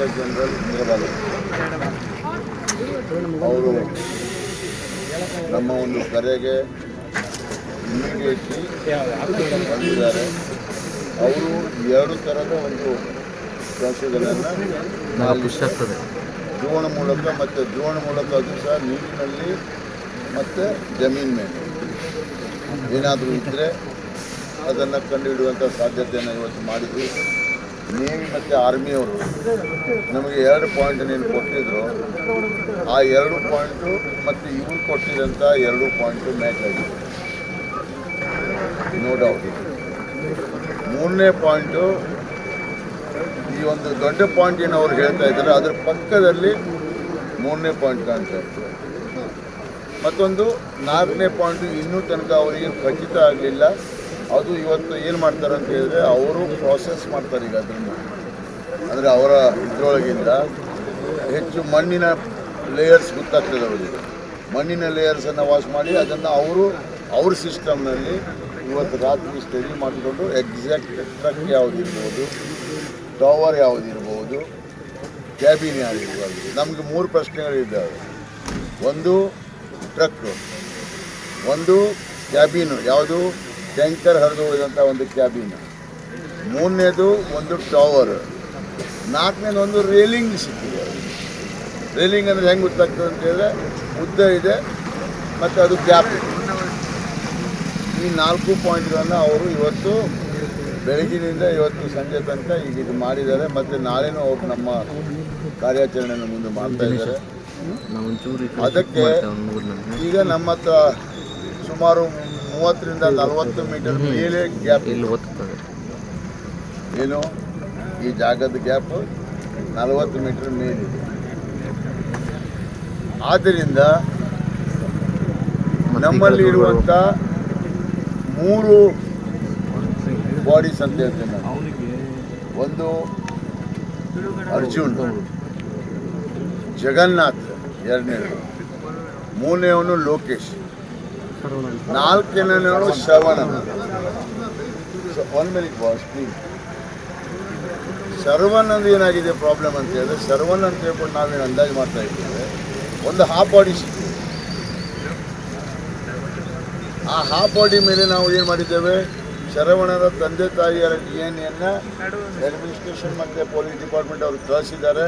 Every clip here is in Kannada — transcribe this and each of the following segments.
ಇನ್ಸ್ಪೆಕ್ಟರ್ ಜನರಲ್ ಇಂದ್ರಬಾಲ ಅವರು ನಮ್ಮ ಒಂದು ಕರೆಗೆ ಇಮಿಡಿಯೇಟ್ಲಿ ಬಂದಿದ್ದಾರೆ ಅವರು ಎರಡು ಥರದ ಒಂದು ಕೆಲಸಗಳನ್ನು ಆಗ್ತದೆ. ದ್ರೋಣ ಮೂಲಕ ಮತ್ತು ದ್ರೋಣ ಮೂಲಕ ಅದು ಸಹ ನೀರಿನಲ್ಲಿ ಮತ್ತು ಜಮೀನ್ ಮೇಲೆ. ಏನಾದರೂ ಇದ್ದರೆ ಅದನ್ನು ಕಂಡುಹಿಡಿಯುವಂಥ ಸಾಧ್ಯತೆಯನ್ನು ಇವತ್ತು ಮಾಡಿದ್ವಿ. ನೇವಿ ಮತ್ತು ಆರ್ಮಿಯವರು ನಮಗೆ ಎರಡು ಪಾಯಿಂಟ್ ನೀನು ಕೊಟ್ಟಿದ್ರು. ಆ ಎರಡು ಪಾಯಿಂಟು ಮತ್ತು ಇವರು ಕೊಟ್ಟಿದ್ದಂಥ ಎರಡು ಪಾಯಿಂಟು ಮ್ಯಾಚ್ ಆಗಿದೆ ನೋ ಡೌಟ್ ಮೂರನೇ ಪಾಯಿಂಟು ಈ ಒಂದು ದೊಡ್ಡ ಪಾಯಿಂಟ್ ಏನು ಅವ್ರು ಹೇಳ್ತಾ ಇದ್ದಾರೆ, ಅದರ ಪಕ್ಕದಲ್ಲಿ ಮೂರನೇ ಪಾಯಿಂಟ್ ಕಾಣ್ತಾ ಮತ್ತೊಂದು ನಾಲ್ಕನೇ ಪಾಯಿಂಟು ಇನ್ನೂ ತನಕ ಅವರಿಗೆ ಖಚಿತ ಆಗಲಿಲ್ಲ. ಅದು ಇವತ್ತು ಏನು ಮಾಡ್ತಾರೆ ಅಂತ ಹೇಳಿದ್ರೆ ಅವರು ಪ್ರಾಸೆಸ್ ಮಾಡ್ತಾರೆ ಈಗ ಅದನ್ನು. ಅಂದರೆ ಅವರ ಇದರೊಳಗಿಂದ ಹೆಚ್ಚು ಮಣ್ಣಿನ ಲೇಯರ್ಸ್ ಗೊತ್ತಾಗ್ತದೆ ಅವರಿಗೆ. ಮಣ್ಣಿನ ಲೇಯರ್ಸನ್ನು ವಾಶ್ ಮಾಡಿ ಅದನ್ನು ಅವರು, ಅವ್ರ ಸಿಸ್ಟಮ್ನಲ್ಲಿ ಇವತ್ತು ರಾತ್ರಿ ಸ್ಟಡಿ ಮಾಡಿಕೊಂಡು ಎಕ್ಸಾಕ್ಟ್ ಟ್ರಕ್ ಯಾವುದಿರ್ಬೋದು ಟವರ್ ಯಾವುದಿರ್ಬೋದು ಕ್ಯಾಬಿನ್ ಯಾವುದಿರ್ಬೋದು. ನಮಗೆ ಮೂರು ಪ್ರಶ್ನೆಗಳಿದ್ದಾವೆ. ಒಂದು ಟ್ರಕ್ ಒಂದು ಕ್ಯಾಬಿನ್ ಯಾವುದು? ಟ್ಯಾಂಕರ್ ಹರಿದು ಹೋದಂಥ ಒಂದು ಕ್ಯಾಬಿನ್ ಮೂರನೇದು ಒಂದು ಟವರ್ ನಾಲ್ಕನೇದು ಒಂದು ರೇಲಿಂಗ್ ಸಿಕ್ಕಿದೆ ರೇಲಿಂಗ್ ಅಂದರೆ ಹೆಂಗೆ ಗೊತ್ತಾಗ್ತದೆ ಅಂತ ಹೇಳಿದ್ರೆ ಉದ್ದ ಇದೆ ಮತ್ತು ಅದು ಗ್ಯಾಪ್ ಈ ನಾಲ್ಕು ಪಾಯಿಂಟ್ಗಳನ್ನು ಅವರು ಇವತ್ತು ಬೆಳಗಿನಿಂದ ಇವತ್ತು ಸಂಜೆ ತನಕ ಈಗ ಇದು ಮಾಡಿದ್ದಾರೆ. ಮತ್ತು ನಾಳೆನೂ ಅವರು ನಮ್ಮ ಕಾರ್ಯಾಚರಣೆಯನ್ನು ಮುಂದೆ ಮಾಡ್ತಾ ಇದ್ದಾರೆ. ಅದಕ್ಕೆ ಈಗ ನಮ್ಮ ಹತ್ರ ಸುಮಾರು ಮೂವತ್ತರಿಂದ ನಲವತ್ತು ಮೀಟರ್ ಮೇಲೆ ಗ್ಯಾಪ್ ಇಲ್ಲಿ ಒತ್ತುತ್ತದೆ ಏನು? ಈ ಜಾಗದ ಗ್ಯಾಪ್ ನಲವತ್ತು ಮೀಟರ್ ಮೇಲಿದೆ. ಆದ್ದರಿಂದ ನಮ್ಮಲ್ಲಿ ಇರುವಂಥ ಮೂರು ಬಾಡೀಸ್ ಅಂತ ಹೇಳ್ತೇನೆ ನಾನು ಒಂದು ಅರ್ಜುನ್ ಜಗನ್ನಾಥ್ ಎರಡನೇದು. ಮೂರನೇವನು Lokesh. ನಾಲ್ಕನೇನವನು Shravana. One minute boss please ಏನಾಗಿದೆ ಪ್ರಾಬ್ಲಮ್ ಅಂತ ಹೇಳಿದ್ರೆ ಶರ್ವನ್ ಅಂತ ಹೇಳ್ಬಿಟ್ಟು ನಾವೇನು ಅಂದಾಜು ಮಾಡ್ತಾ ಇದ್ದೇವೆ ಒಂದು ಹಾಫ್ ಬಾಡಿ ಸಿಕ್ಕಿದೆ ಆ ಹಾಫ್ ಬಾಡಿ ಮೇಲೆ ನಾವು ಏನು ಮಾಡಿದ್ದೇವೆ? ಶರವಣರ ತಂದೆ ತಾಯಿಯರ ಡಿ ಎನ್ ಎನ್ನು ಅಡ್ಮಿನಿಸ್ಟ್ರೇಷನ್ ಮತ್ತು ಪೊಲೀಸ್ ಡಿಪಾರ್ಟ್ಮೆಂಟ್ ಅವರು ಕಳಿಸಿದ್ದಾರೆ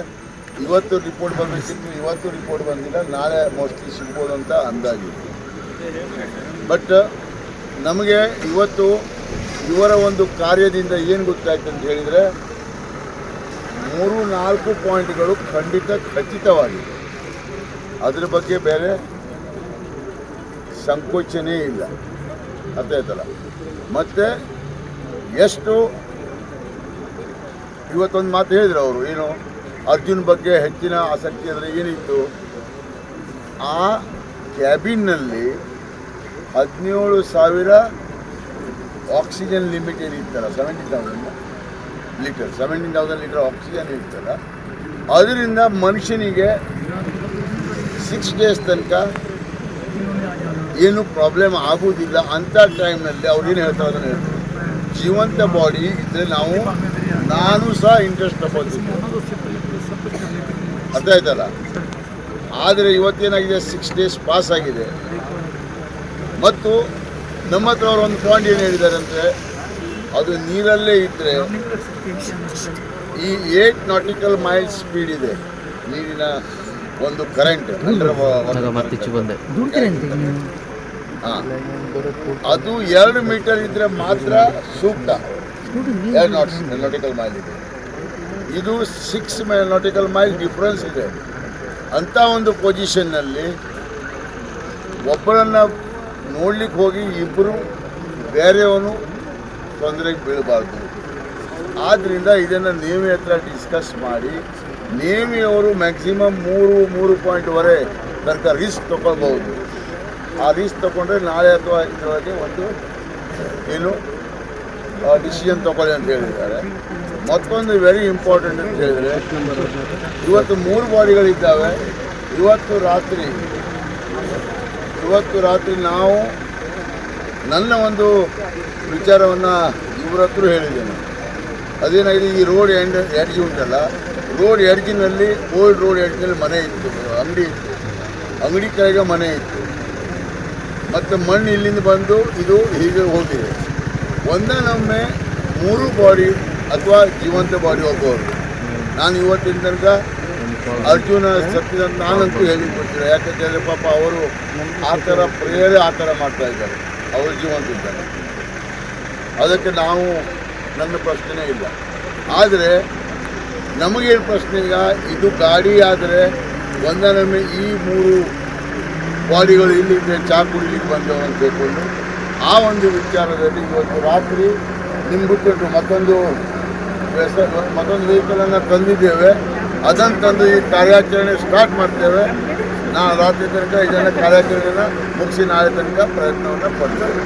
ಇವತ್ತು ರಿಪೋರ್ಟ್ ಬರಬೇಕಿತ್ತು ಇವತ್ತು ರಿಪೋರ್ಟ್ ಬಂದಿಲ್ಲ ನಾಳೆ ಮೋಸ್ಟ್ಲಿ ಸಿಗ್ಬೋದು ಅಂತ ಅಂದಾಜಿದೆ ಬಟ್ ನಮಗೆ ಇವತ್ತು ಇವರ ಒಂದು ಕಾರ್ಯದಿಂದ ಏನು ಗೊತ್ತಾಯ್ತು ಅಂತ ಹೇಳಿದರೆ, ಮೂರು ನಾಲ್ಕು ಪಾಯಿಂಟ್ಗಳು ಖಂಡಿತ ಖಚಿತವಾಗಿದೆ. ಅದ್ರ ಬಗ್ಗೆ ಬೇರೆ ಸಂಕೋಚನೆ ಇಲ್ಲ. ಅರ್ಥ ಥರ ಮತ್ತು ಎಷ್ಟು ಇವತ್ತೊಂದು ಮಾತು ಹೇಳಿದ್ರು ಅವರು, ಏನು ಅರ್ಜುನ್ ಬಗ್ಗೆ ಹೆಚ್ಚಿನ ಆಸಕ್ತಿ ಅಂದರೆ ಏನಿತ್ತು? ಆ ಕ್ಯಾಬಿನ್ನಲ್ಲಿ ಹದಿನೇಳು ಸಾವಿರ ಆಕ್ಸಿಜನ್ ಲಿಮಿಟ್ ಇರ್ತಾರೆ seventeen thousand litre seventeen thousand litre oxygen ಇರ್ತಲ್ಲ ಅದರಿಂದ ಮನುಷ್ಯನಿಗೆ ಸಿಕ್ಸ್ ಡೇಸ್ ತನಕ ಏನು ಪ್ರಾಬ್ಲಮ್ ಆಗುವುದಿಲ್ಲ ಅಂಥ ಟೈಮ್ನಲ್ಲಿ ಏನು ಹೇಳ್ತಾರೆ ಅದನ್ನು ಹೇಳ್ತಾರೆ. ಜೀವಂತ ಬಾಡಿ ಇದ್ದರೆ ನಾವು ನಾನು ಸಹ ಇಂಟ್ರೆಸ್ಟ್ ತಗೊಳ್ತೀನಿ ಅರ್ಥ ಆಯ್ತಲ್ಲ? ಆದರೆ ಇವತ್ತೇನಾಗಿದೆ? ಸಿಕ್ಸ್ ಡೇಸ್ ಪಾಸ್ ಆಗಿದೆ. ಮತ್ತು ನಮ್ಮ ಹತ್ರ ಅವರು ಒಂದು ಪಾಯಿಂಟ್ ಏನು ಹೇಳಿದ್ದಾರೆ ಅಂದರೆ ಅದು ನೀರಲ್ಲೇ ಇದ್ದರೆ ಈ ಏಟ್ ನಾಟಿಕಲ್ ಮೈಲ್ ಸ್ಪೀಡ್ ಇದೆ. ನೀರಿನ ಒಂದು ಕರೆಂಟ್ ಹಾಂ. ಅದು ಎರಡು ಮೀಟರ್ ಇದ್ರೆ ಮಾತ್ರ ಸೂಕ್ತ. ಎರಡು ನಾಟಿಕಲ್ ಮೈಲ್ ಇದೆ. ಇದು ಸಿಕ್ಸ್ ನಾಟಿಕಲ್ ಮೈಲ್ ಡಿಫ್ರೆನ್ಸ್ ಇದೆ. ಅಂಥ ಒಂದು ಪೊಸಿಷನ್ನಲ್ಲಿ ಒಬ್ಬರನ್ನ ನೋಡ್ಲಿಕ್ಕೆ ಹೋಗಿ ಇಬ್ಬರು ಬೇರೆಯವನು ತೊಂದರೆಗೆ ಬೀಳಬಾರ್ದು. ಆದ್ದರಿಂದ ಇದನ್ನು ನೇಮಿ ಹತ್ರ ಡಿಸ್ಕಸ್ ಮಾಡಿ, ನೇಮಿಯವರು ಮ್ಯಾಕ್ಸಿಮಮ್ ಮೂರು ಮೂರು ಪಾಯಿಂಟ್ವರೆ ತನಕ ರಿಸ್ಕ್ ತಗೊಳ್ಬಹುದು ಆ ರಿಸ್ಕ್ ತಗೊಂಡ್ರೆ ನಾಳೆ ಅಥವಾ ಇದರೊಳಗೆ ಒಂದು ಏನು ಡಿಸಿಷನ್ ತಗೊಳ್ಳಿ ಅಂತ ಹೇಳಿದ್ದಾರೆ. ಮತ್ತೊಂದು ವೆರಿ ಇಂಪಾರ್ಟೆಂಟ್ ಅಂತ ಹೇಳಿದರೆ, ಇವತ್ತು ಮೂರು ಬಾಡಿಗಳಿದ್ದಾವೆ ಇವತ್ತು ರಾತ್ರಿ ಇವತ್ತು ರಾತ್ರಿ ನಾವು ನನ್ನ ಒಂದು ವಿಚಾರವನ್ನು ಇವ್ರ ಹತ್ರ ಹೇಳಿದ್ದೇನೆ. ಅದೇನಾಗಿದೆ ಈ ರೋಡ್ ಎಂಡ್ ಎಡ್ಜ್ ಉಂಟಲ್ಲ ರೋಡ್ ಎಡ್ಜಿನಲ್ಲಿ ಓಲ್ಡ್ ರೋಡ್ ಎಡ್ಜಿನಲ್ಲಿ ಮನೆ ಇತ್ತು, ಅಂಗಡಿ ಇತ್ತು. ಅಂಗಡಿ ಕೆಳಗೆ ಮನೆ ಇತ್ತು. ಮತ್ತು ಮಣ್ಣು ಇಲ್ಲಿಂದ ಬಂದು ಇದು ಹೀಗೆ ಹೋಗಿದೆ. ಒಂದನೊಮ್ಮೆ ಮೂರು ಬಾಡಿ ಅಥವಾ ಜೀವಂತ ಬಾಡಿ ಹೋಗೋರು ನಾನು ಇವತ್ತಿನ ತನಕ ಅರ್ಜುನ ಸತ್ಯದ ನಾನಂತೂ ಹೇಳಿಕ್ ಗೊತ್ತಿಲ್ಲ. ಯಾಕಂತೇಳಿ ಪಾಪ ಅವರು ಆ ಥರ ಪ್ರೇಯರೇ ಆ ಥರ ಮಾಡ್ತಾ ಇದ್ದಾರೆ. ಅವರು ಜೀವಂತಿದ್ದಾರೆ. ಅದಕ್ಕೆ ನಾವು ನನ್ನ ಪ್ರಶ್ನೆ ಇಲ್ಲ. ಆದರೆ ನಮಗೇನು ಪ್ರಶ್ನೆ ಈಗ ಇದು ಗಾಡಿ ಆದರೆ ಒಂದನೊಮ್ಮೆ ಈ ಮೂರು ಬಾಡಿಗಳು ಇಲ್ಲಿಂದ ಚಾ ಕುಡಿಲಿಕ್ಕೆ ಬಂದವು ಅಂತ ಹೇಳ್ಕೊಂಡು ಆ ಒಂದು ವಿಚಾರದಲ್ಲಿ ಇವತ್ತು ರಾತ್ರಿ ನಿಮ್ಮ ಬಿಟ್ಟು ಮತ್ತೊಂದು ಮತ್ತೊಂದು ವೆಹಿಕಲನ್ನು ತಂದಿದ್ದೇವೆ. ಅದನ್ನು ತಂದು ಈ ಕಾರ್ಯಾಚರಣೆ ಸ್ಟಾರ್ಟ್ ಮಾಡ್ತೇವೆ. ನಾವು ರಾತ್ರಿ ತನಕ ಇದನ್ನು ಕಾರ್ಯಾಚರಣೆನ ಮುಗಿಸಿ ನಾಳೆ ತನಕ ಪ್ರಯತ್ನವನ್ನು ಪಡ್ತೇವೆ